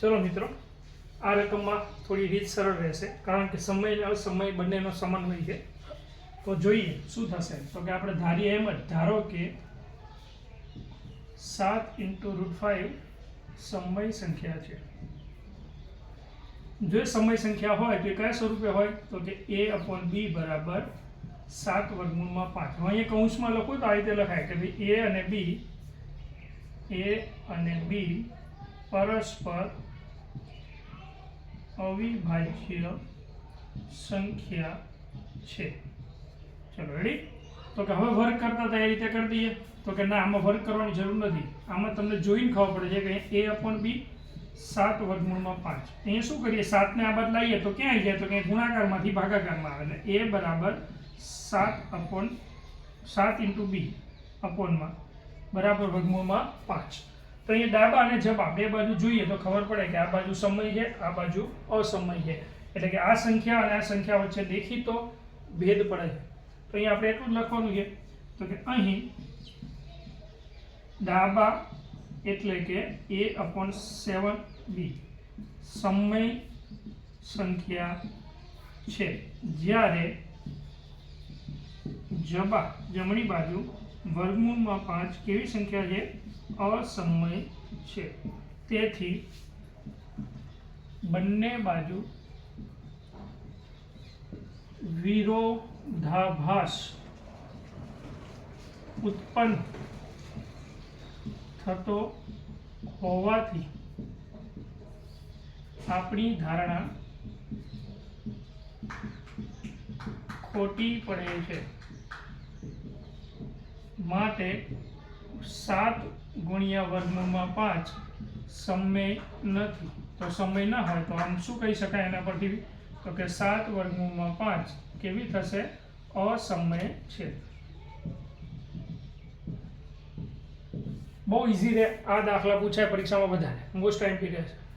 ચલો મિત્રો, આ રકમમાં થોડી રીત સરળ રહેશે, કારણ કે સમય અને અસમય બંનેનો સમન્વય છે. તો જોઈએ શું થશે. તો કે આપણે ધારીએ એમ જ, ધારો કે સાત ઇન્ટુ રૂટ ફાઈવ સમય સંખ્યા છે. જો સમય સંખ્યા હોય, તો એ કયા સ્વરૂપે હોય? તો કે એ અપોન બી બરાબર સાત વર્ગમૂળમાં પાંચ. હું અહીંયા કૌંસમાં લખું તો આ રીતે લખાય કે ભાઈ એ અને બી, એ અને બી પરસ્પર અવિભાજ્ય સંખ્યા છે. ચલો રેડી તો કે હવે વર્ક કરતા હતા એ રીતે કરી દઈએ. તો કે ના, આમાં વર્ક કરવાની જરૂર નથી. આમાં તમને જોઈને ખબર પડે છે કે એ અપોન બી સાત વર્ગમૂળમાં પાંચ. અહીંયા શું કરીએ? સાતને આ બાદ લાવીએ તો ક્યાં આવી જાય? તો કે ગુણાકારમાંથી ભાગાકારમાં આવે. એટલે એ બરાબર સાત અપોન સાત ઇન્ટુ બી અપોનમાં બરાબર વર્ગમૂળમાં પાંચ. તો અહીંયા ડાબા અને જબા બે બાજુ જોઈએ તો ખબર પડે કે આ બાજુ સમય છે, આ બાજુ અસમય છે. એટલે કે આ સંખ્યા અને આ સંખ્યા વચ્ચે દેખીતો ભેદ પડે છે. તો અહીંયા આપણે એટલું જ લખવાનું છે. તો કે અહીં ડાબા એટલે કે એ અપોન સેવન બી. સમય સંખ્યા છે. જ્યારે જબા જમણી બાજુ વર્ગમૂળમાં પાંચ કેવી સંખ્યા છે? અસમય છે. તેથી બંને બાજુ વિરોધાભાસ ઉત્પન્ન થતો હોવાથી આપણી ધારણા ખોટી પડે છે. માટે સાત ગુણ્યા વર્ગમૂળમાં પાંચ. સમય નથી. તો સમય ના હોય તો આમ શું કહી શકાય એના પરથી? તો કે સાત વર્ગમૂળમાં પાંચ. કેવી થશે? અસમય છે. બહુ ઇઝી રહે આ દાખલા પૂછાય પરીક્ષામાં બધાને. મોસ્ટ ટાઈમ પી રહેશે